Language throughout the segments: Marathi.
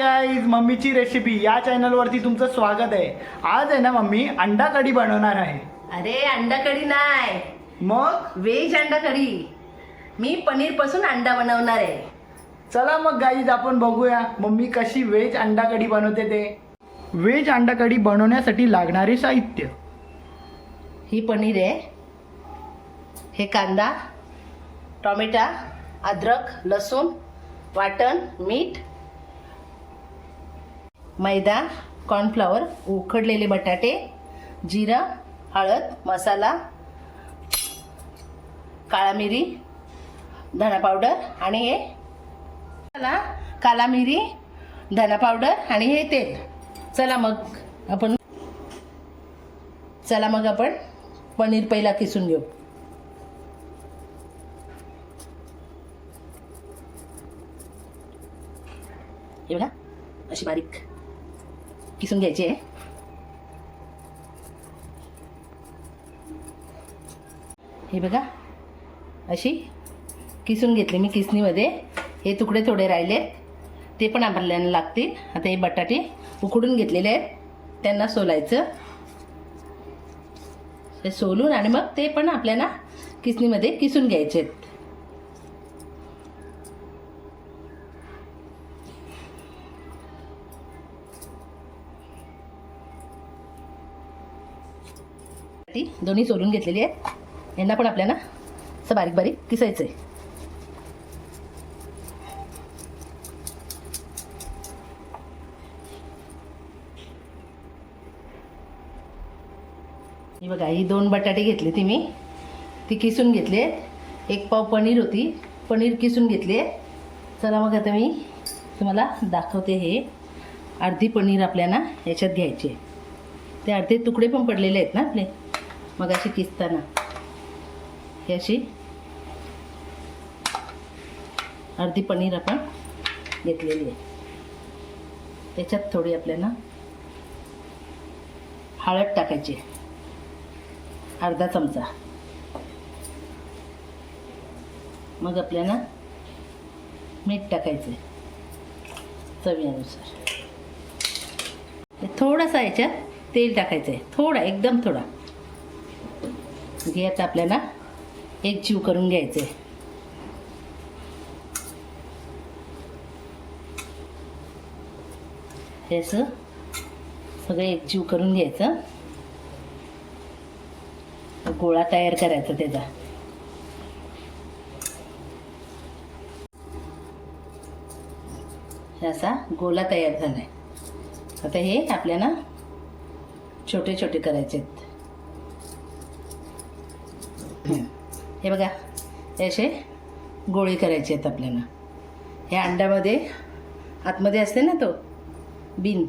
गाईज मम्मीची रेसिपी या चॅनलवरती तुमचं स्वागत आहे. आज आहे ना मम्मी अंडा कढी बनवणार आहे. अरे अंडा कढी नाही. मग? व्हेज अंडा कढी. मी पनीरपासून अंडा बनवणार आहे. चला मग गाईज आपण बघूया मम्मी कशी व्हेज अंडा कढी बनवते ते. व्हेज अंडा कढी बनवण्यासाठी लागणारे साहित्य. ही पनीर आहे. हे कांदा टॉमॅटा अद्रक लसूण वाटण मीठ मैदा कॉर्नफ्लॉवर उकडलेले बटाटे जिरं हळद मसाला काळा मिरी धना पावडर आणि हे चला काला मिरी धना पावडर आणि हे तेल. चला मग आपण चला मग आपण पनीर पहिला किसून घेऊ. एवढा अशी बारीक. किसून घ्यायची आहे हे बघा अशी किसून घेतली मी किसणीमध्ये हे तुकडे थोडे राहिले ते पण आपल्याला लागतील आता हे बटाटे उकडून घेतलेले आहेत त्यांना सोलायचं हे सोलून आणि मग ते पण आपल्याला किसणीमध्ये किसून घ्यायचे आहेत ती दोन्ही सोलून घेतलेली आहेत. यांना पण आपल्याला असं बारीक बारीक किसायचं आहे हे बघा ही दोन बटाटे घेतले ती मी. ती किसून घेतले एक पाव पनीर होती. पनीर किसून घेतले चला मग आता मी तुम्हाला दाखवते हे. अर्धी पनीर आपल्याला याच्यात घ्यायची आहे. ते अर्धे तुकडे पण पडलेले आहेत ना आपले? मग अशी किसताना. ही अशी. अर्धी पनीर आपण घेतलेली आहे. त्याच्यात थोडी आपल्याला हळद टाकायची अर्धा चमचा. मग आपल्याला मीठ टाकायचं आहे चवीनुसार थोडासा याच्यात तेल टाकायचं आहे थोडा एकदम थोडा. घे आता आपल्याला एक जीव करून घ्यायचं आहे हे असं सगळं एकजीव करून घ्यायचं. गोळा तयार करायचा त्याचा. असा गोला तयार झाला आहे आता हे आपल्याला छोटे छोटे करायचे आहेत हं. हे बघा हे असे गोळे करायचे आहेत आपल्याला. ह्या अंड्यामध्ये आतमध्ये असते ना तो बीन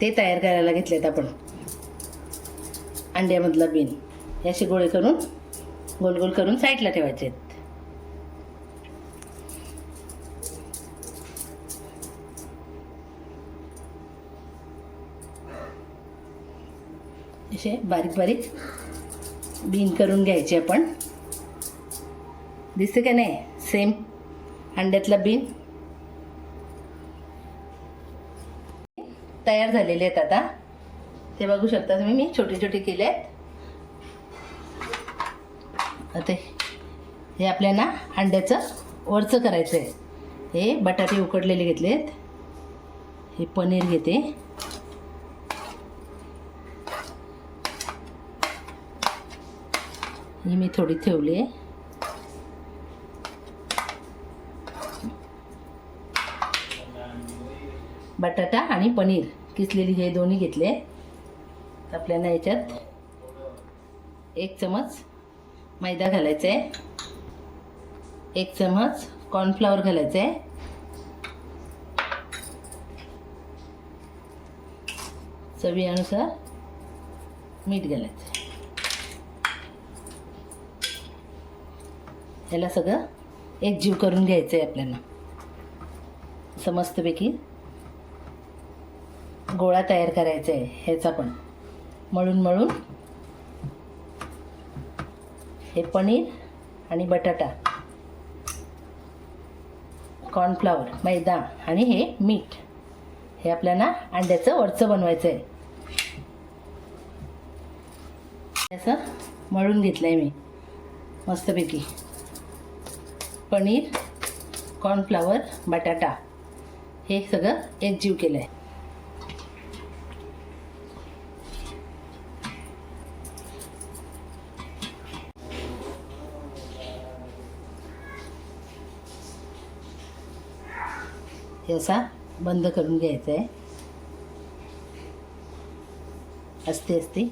ते तयार करायला घेतलेत आपण. अंड्यामधला बीन. हे असे गोळे करून गोल गोल करून साईडला ठेवायचे आहेत. असे बारीक बारीक बीन करून घ्यायचे आपण. दिसते का नाही? सेम अंड्यातला बीन. तयार झालेले आहेत आता. ते बघू शकता तुम्ही मी छोटे छोटे केले आहेत. आता हे आपल्याला अंड्याचं वरचं करायचं आहे हे बटाटे उकडलेले घेतले आहेत हे पनीर घेते. ही मी थोडी ठेवली आहे. बटाटा आणि पनीर किसलेली हे दोन्ही घेतले आपल्याला याच्यात एक चमच मैदा घालायचा आहे. एक चमच कॉर्नफ्लॉवर घालायचं आहे. चवीनुसार मीठ घालायचं ह्याला याला सगळं एकजीव करून घ्यायचं आहे आपल्याला. असं मस्तपैकी गोळा तयार करायचा आहे ह्याचा पण. मळून मळून हे पनीर आणि बटाटा कॉर्नफ्लावर मैदा आणि हे मीठ. हे आपल्याला अंड्याचं वरचं बनवायचं आहे असं मळून घेतलं आहे मी. मस्तपैकी. पनीर कॉर्नफ्लावर बटाटा. हे सगळं एकजीव केलं आहे हे असा बंद करून घ्यायचा आहे असते असते.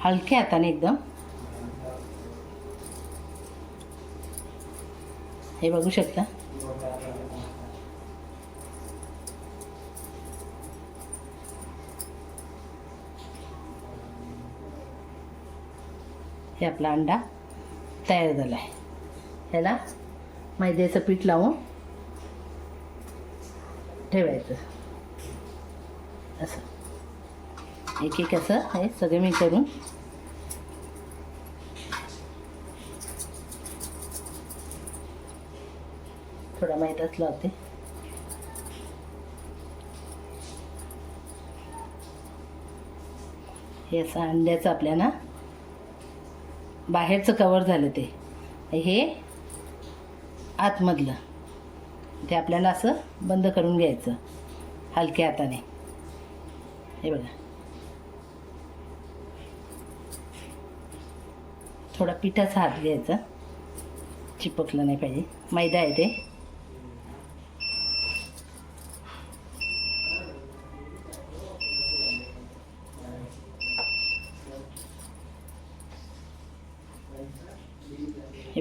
हलक्या हाताने एकदम. हे बघू शकता. हे आपला अंडा तयार झाला आहे. ह्याला मैद्याचं पीठ लावून ठेवायचं. असं. एक एक असं हे सगळं मी करून थोडा मैदाच लावते हे असं अंड्याचं आपल्याला बाहेरचं कवर झालं ते. हे आतमधलं. ते आपल्याला असं बंद करून घ्यायचं हलक्या हाताने. हे बघा. थोडा पिठाचा हात घ्यायचा. चिपकलं नाही पाहिजे. मैदा आहे ते.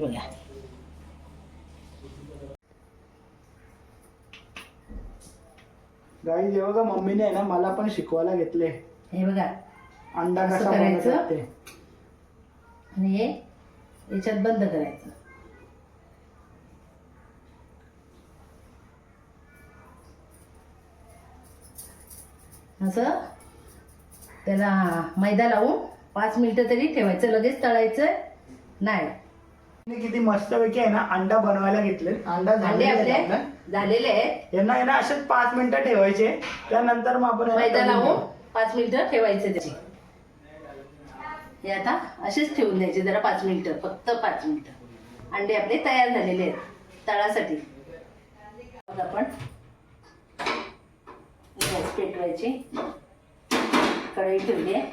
हे बघा गाई जेव्हा का मम्मीने आहे ना मला पण शिकवायला घेतले. हे बघा अंडा असं कसा करायचं? बनवतात ते. आणि हे याच्यात बंद करायचं. असं? त्याला मैदा लावून पाच मिनिटं तरी ठेवायचं लगेच तळायचं. नाही. मी किती मस्तपैकी आहे ना अंडा बनवायला घेतले. अंडा अंडे झालेले आपले आहेत आपले. झालेले आहेत. यांना आहे ना असेच पाच मिनिटं ठेवायचे. त्यानंतर मग आपण याला मैदा तळून लावून घेऊ. पाच मिनिटं ठेवायचे त्याचे. हे आता असेच ठेवून द्यायचे जरा पाच मिनिटं फक्त पाच मिनिटं. अंडे आपले तयार झालेले आहेत तळासाठी. मग आपण गॅस पेटवायची. कढई ठेवली आहे.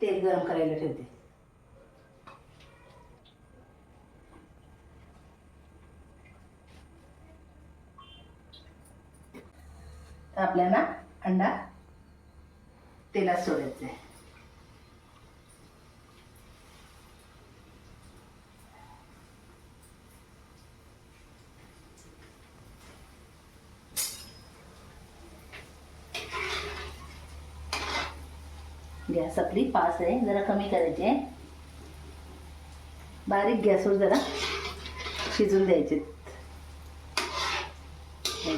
तेल गरम करायला ठेवते. तर आपल्याला अंडा तेलात सोडायचा आहे गॅस आपली पास आहे जरा कमी करायची आहे. बारीक गॅसवर जरा शिजून द्यायचे हो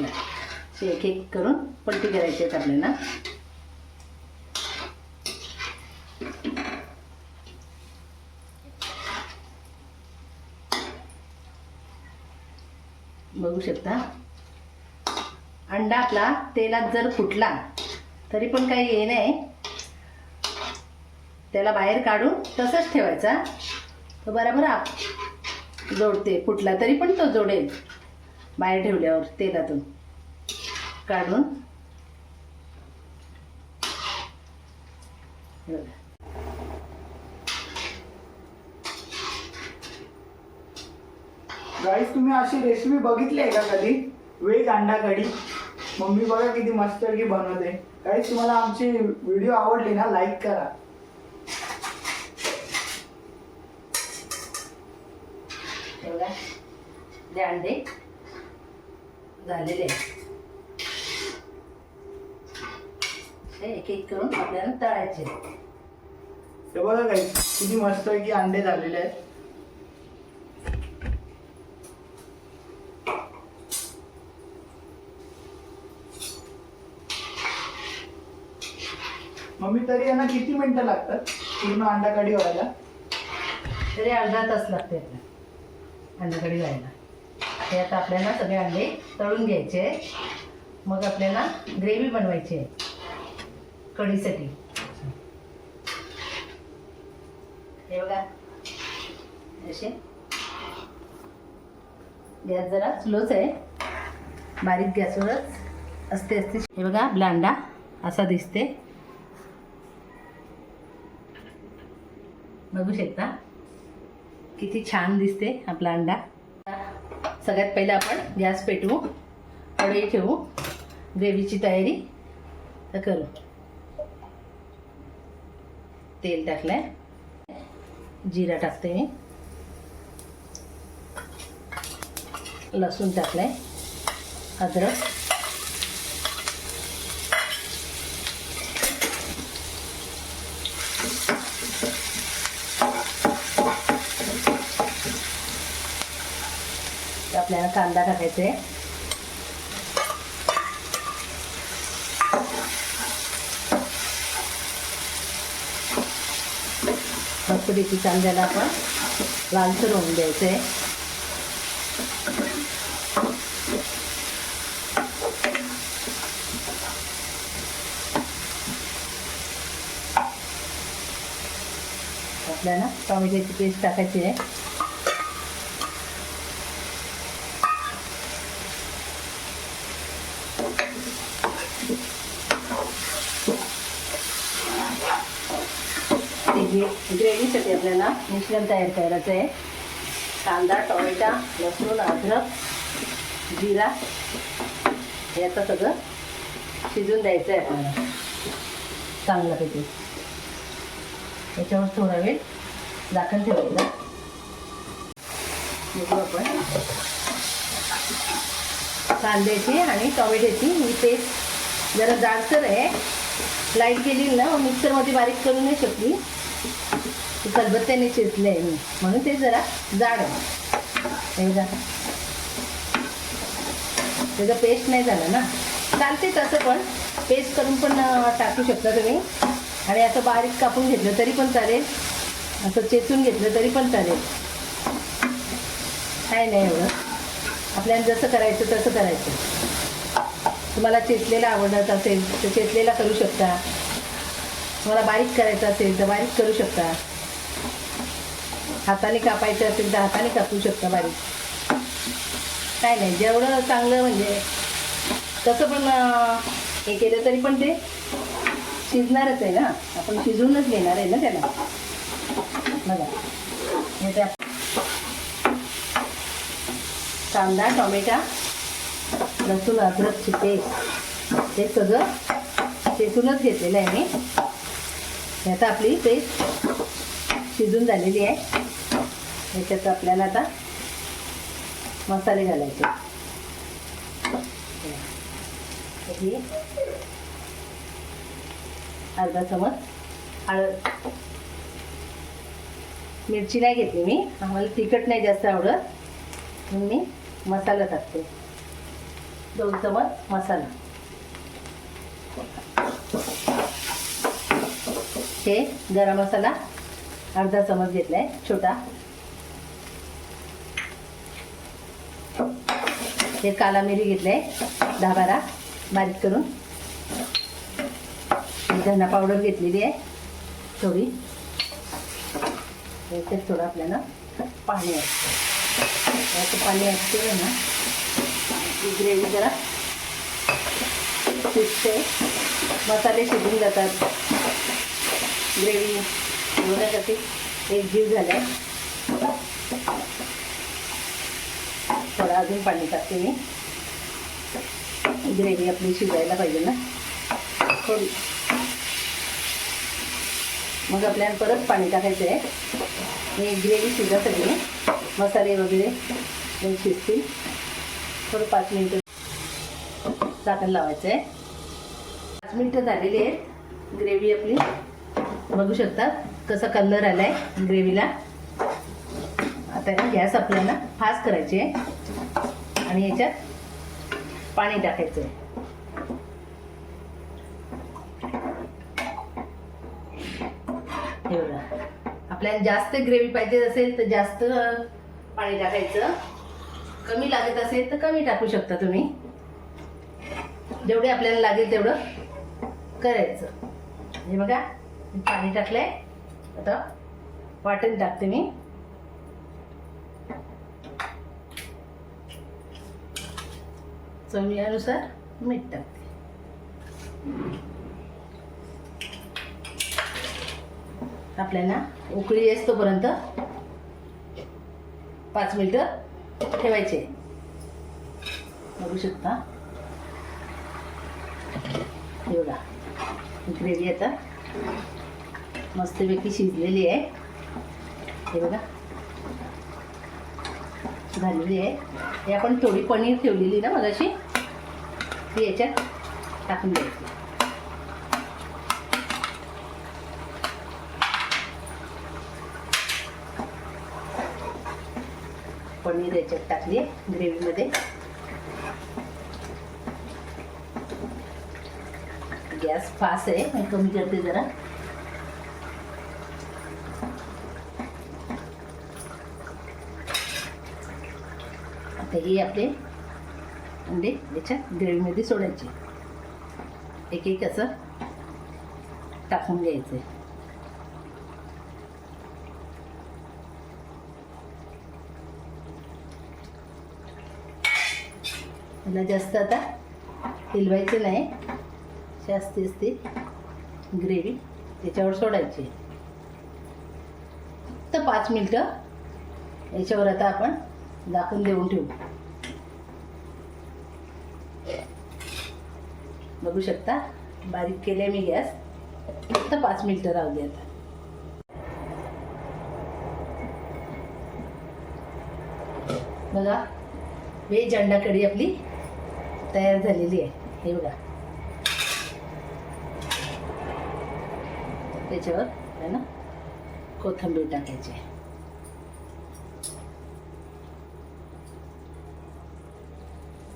असे एक एक करून पलटी करायची आहेत आपल्याला. बघू शकता. अंडा आपला तेलात जर फुटला तरी पण काही हे नाही. त्याला बाहेर काढून तसंच ठेवायचा. तो बरोबर आप जोडते. फुटला तरी पण तो जोडेल. बाहेर ठेवल्यावर तेलातून. काढून. गाईस तुम्ही अशी रेसिपी बघितली आहे का कधी? वेज अंडा कढी. मम्मी बघा किती मस्त की बनवते. गाईस तुम्हाला आमची व्हिडिओ आवडली ना लाईक करा. बघा. अंडे झालेले एक एक करून आपल्याला तळायचे. बघा गाईस किती मस्त की अंडे झालेले आहेत. मम्मी तरी यांना किती मिनिटं लागतात? पूर्ण अंडा कढी व्हायला? तरी अर्धा तास लागते आपल्याला अंडाकडे जायला हे आता आपल्याला सगळे अंडे तळून घ्यायचे. मग आपल्याला ग्रेव्ही बनवायची आहे. कढीसाठी हे बघा. असे. गॅस जरा स्लोच आहे. बारीक गॅसवरच असते असते. हे बघा ब्लांडा असा दिसते. बघू शकता. किती छान दिसते आपला अंडा सगळ्यात पहिले आपण गॅस पेटवू कढई ठेवू ग्रेव्हीची तयारी तर करू. तेल टाकलंय. जिरा टाकते मी. लसूण टाकलंय. अद्रक. आपल्याला कांदा टाकायचा आहे मस्तपैकी कांद्याला आपण लालसर होऊन द्यायचं आहे आपल्याला टॉमॅटोची पेस्ट टाकायची आहे ते ग्रे ग्रेव्हीसाठी आपल्याला मिश्रण तयार करायचं आहे. कांदा टोमॅटा लसूण अद्रक जिरा हे आता सगळं शिजून द्यायचं आहे आपल्याला. चांगल्यापैकी. याच्यावर थोडा वेळ दाखल ठेवायचं. बघू आपण. कांद्याची आणि टोमॅटोची ही पेस्ट जरा जाडसर आहे. लाइट केली ना मिक्सरमध्ये बारीक करू नाही शकली. खलबत्त्याने चिरले आहे मी. म्हणून ते जरा जाड आहे. हे त्याचं पेस्ट नाही झाला ना. चालते तसं पण. पेस्ट करून पण टाकू शकता तुम्ही. आणि असं बारीक कापून घेतलं तरी पण चालेल. असं चेचून घेतलं तरी पण चालेल. काय नाही एवढं. आपल्याला जसं करायचं तसं करायचं. तुम्हाला चेचलेला आवडत असेल तर चेचलेला करू शकता. तुम्हाला बारीक करायचं असेल तर बारीक करू शकता. हाताने कापायचं असेल तर हाताने कापू शकता बारीक. काय नाही जेवढं चांगलं म्हणजे कसं पण हे केलं तरी पण ते शिजणारच आहे ना. आपण शिजवूनच घेणार आहे ना त्याला. बघा. हे त्या कांदा टोमॅटा लसूण अद्रकची पेस्ट हे सगळं शेतूनच घेतलेलं आहे मी. आता आपली पेस्ट शिजून झालेली आहे. ह्याच्यात आपल्याला आता मसाले घालायचे. अर्धा चमच हळद. मिरची नाही घेतली मी. आम्हाला तिखट नाही जास्त आवडत. म्हणून मी मसाला टाकते. दोन चमच मसाला. हे गरम मसाला अर्धा चमच घेतलाय छोटा. हे काला मिरी घेतलाय. दहा बारा बारीक करून. धना पावडर घेतलेली आहे. थोडी. त्याच्यात थोडं आपल्याला पाणी असतं. पाणी असते ना ग्रेव्ही जरा शिजते. मसाले शिजून जातात. ग्रेव्ही होण्यासाठी एक जीव झाला थोडं अजून पाणी टाकते मी. ग्रेव्ही आपली शिजायला पाहिजे ना. थोडी. मग आपल्याला परत पाणी टाकायचं आहे. मी ग्रेव्ही शिजासाठी मसाले वगैरे शिजतील. थोडं पाच मिनटं झाकण लावायचं आहे. पाच मिनटं झालेली आहेत. ग्रेव्ही आपली. बघू शकता कसा कलर आला आहे ग्रेव्हीला. आता गॅस आपल्याला फास्ट करायची आहे. आणि याच्यात पाणी टाकायचं. आहे आपल्याला जास्त ग्रेव्ही पाहिजे असेल तर जास्त पाणी टाकायचं. कमी लागत असेल तर कमी टाकू शकता तुम्ही. जेवढे आपल्याला लागेल तेवढं करायचं. हे बघा पाणी टाकलंय. आता वाटण टाकते मी. चवीनुसार मीठ टाकते. आपल्याला उकळी येतोपर्यंत पाच मिनटं ठेवायचे. बघू शकता. एवढा ग्रेव्ही आता मस्तपैकी शिजलेली आहे. हे बघा झालेली आहे. हे आपण थोडी पनीर ठेवलेली ना मगाशी? ती याच्यात टाकून द्यायची. पनीर याच्यात टाकली आहे ग्रेव्हीमध्ये. गॅस फास्ट आहे मी कमी करते जरा. आता हे आपले अंडे याच्यात ग्रेव्हीमध्ये सोडायचे. एक एक असं टाकून घ्यायचं. मला जास्त आता हिलवायचं नाही. जास्त असते ग्रेव्ही त्याच्यावर सोडायची. फक्त पाच मिनटं याच्यावर आता आपण झाकून देऊन ठेवू. बघू शकता? बारीक केले मी गॅस. फक्त पाच मिनटं राहू दे आता. बघा व्हेज अंडा कढी आपली तयार झालेली आहे. हे बघा. त्याच्यावर आहे ना? कोथिंबीर टाकायची आहे.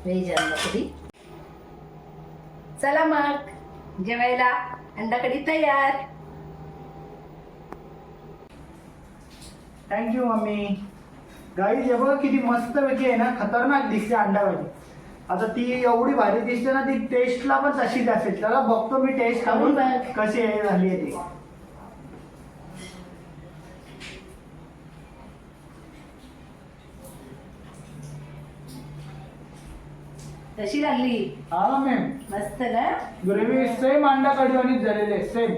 व्हेज अंडा कढी चला मग जेवायला. अंडा कढी तयार थँक्यू मम्मी. गाई हे बघा किती मस्त पैकी आहे ना खतरनाक दिसते अंडा भाजी आता ती एवढी भारी दिसते ना ती टेस्टला पण तशीच असेल. त्याला बघतो मी टेस्ट करून खाऊन. कशी झाली आहे ती. कशी लागली? हा मॅम मस्त ना? ग्रेव्ही सेम अंडा कढीवानीच झालेले सेम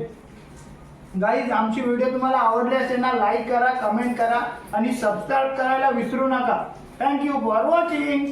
गाईज आमची व्हिडिओ तुम्हाला आवडली असेल ना लाईक करा कमेंट करा आणि सबस्क्राईब करायला विसरू नका. Thank you for watching